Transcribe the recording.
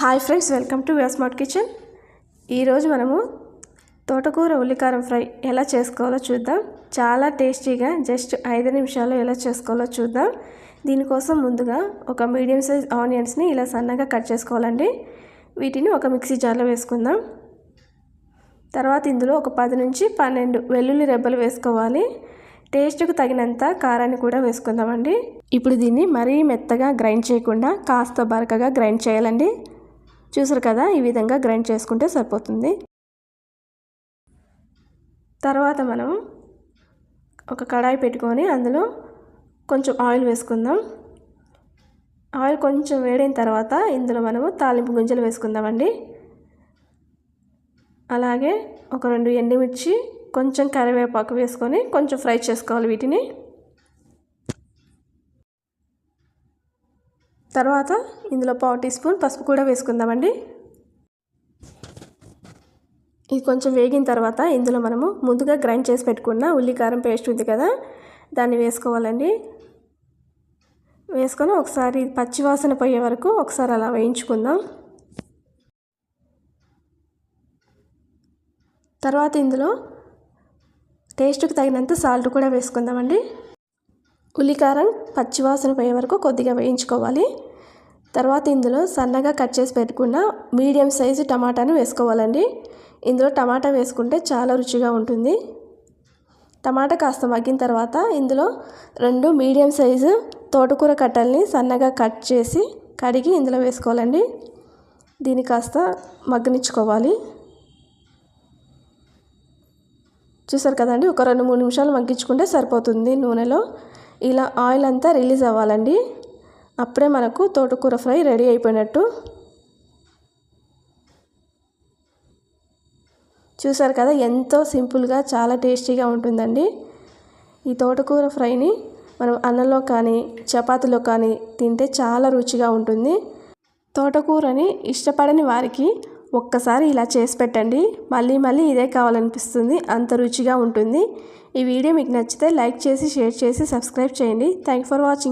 Hi friends welcome to smart kitchen. ఈరోజు మనము తోటకూర ఉల్లికారం ఫ్రై ఎలా చేసుకోవాలో చూద్దాం. చాలా టేస్టీగా జస్ట్ ఐదు నిమిషాల్లో ఎలా చేసుకోవాలో చూద్దాం. దీనికోసం ముందుగా ఒక మీడియం సైజ్ ఆనియన్స్ని ఇలా సన్నగా కట్ చేసుకోవాలండి. వీటిని ఒక మిక్సీ జార్లో వేసుకుందాం. తర్వాత ఇందులో ఒక పది నుంచి పన్నెండు వెల్లుల్లి రెబ్బలు వేసుకోవాలి. టేస్ట్కు తగినంత కారాన్ని కూడా వేసుకుందామండి. ఇప్పుడు దీన్ని మరీ మెత్తగా గ్రైండ్ చేయకుండా కాస్త బరకగా గ్రైండ్ చేయాలండి. చూసారు కదా ఈ విధంగా గ్రైండ్ చేసుకుంటే సరిపోతుంది. తర్వాత మనం ఒక కడాయి పెట్టుకొని అందులో కొంచెం ఆయిల్ వేసుకుందాం. ఆయిల్ కొంచెం వేడైన తర్వాత ఇందులో మనము తాలింపు గింజలు వేసుకుందామండి. అలాగే ఒక రెండు ఎండుమిర్చి కొంచెం కరివేపాకు వేసుకొని కొంచెం ఫ్రై చేసుకోవాలి వీటిని. తర్వాత ఇందులో పావు టీ స్పూన్ పసుపు కూడా వేసుకుందామండి. ఇది కొంచెం వేగిన తర్వాత ఇందులో మనము ముందుగా గ్రైండ్ చేసి పెట్టుకున్న ఉల్లికారం పేస్ట్ ఉంది కదా దాన్ని వేసుకోవాలండి. వేసుకొని ఒకసారి పచ్చివాసన పోయే వరకు ఒకసారి అలా వేయించుకుందాం. తర్వాత ఇందులో టేస్ట్కి తగినంత సాల్ట్ కూడా వేసుకుందామండి. ఉల్లికారం పచ్చివాసన పోయే వరకు కొద్దిగా వేయించుకోవాలి. తర్వాత ఇందులో సన్నగా కట్ చేసి పెట్టుకున్న మీడియం సైజు టమాటాను వేసుకోవాలండి. ఇందులో టమాటా వేసుకుంటే చాలా రుచిగా ఉంటుంది. టమాటా కాస్త మగ్గిన తర్వాత ఇందులో రెండు మీడియం సైజు తోటకూర కట్టల్ని సన్నగా కట్ చేసి కడిగి ఇందులో వేసుకోవాలండి. దీన్ని కాస్త మగ్గనిచ్చుకోవాలి. చూసారు కదండి? ఒక రెండు మూడు నిమిషాలు మగ్గించుకుంటే సరిపోతుంది నూనెలో. ఇలా ఆయిల్ అంతా రిలీజ్ అవ్వాలండి. అప్పుడే మనకు తోటకూర ఫ్రై రెడీ అయిపోయినట్టు. చూసారు కదా ఎంతో సింపుల్గా చాలా టేస్టీగా ఉంటుందండి. ఈ తోటకూర ఫ్రైని మనం అన్నంలో కానీ చపాతీలో కానీ తింటే చాలా రుచిగా ఉంటుంది. తోటకూరని ఇష్టపడని వారికి ఒక్కసారి ఇలా చేసి పెట్టండి. మళ్ళీ మళ్ళీ ఇదే కావాలనిపిస్తుంది. అంత రుచిగా ఉంటుంది. ఈ వీడియో మీకు నచ్చితే లైక్ చేసి షేర్ చేసి సబ్స్క్రైబ్ చేయండి. Thank for watching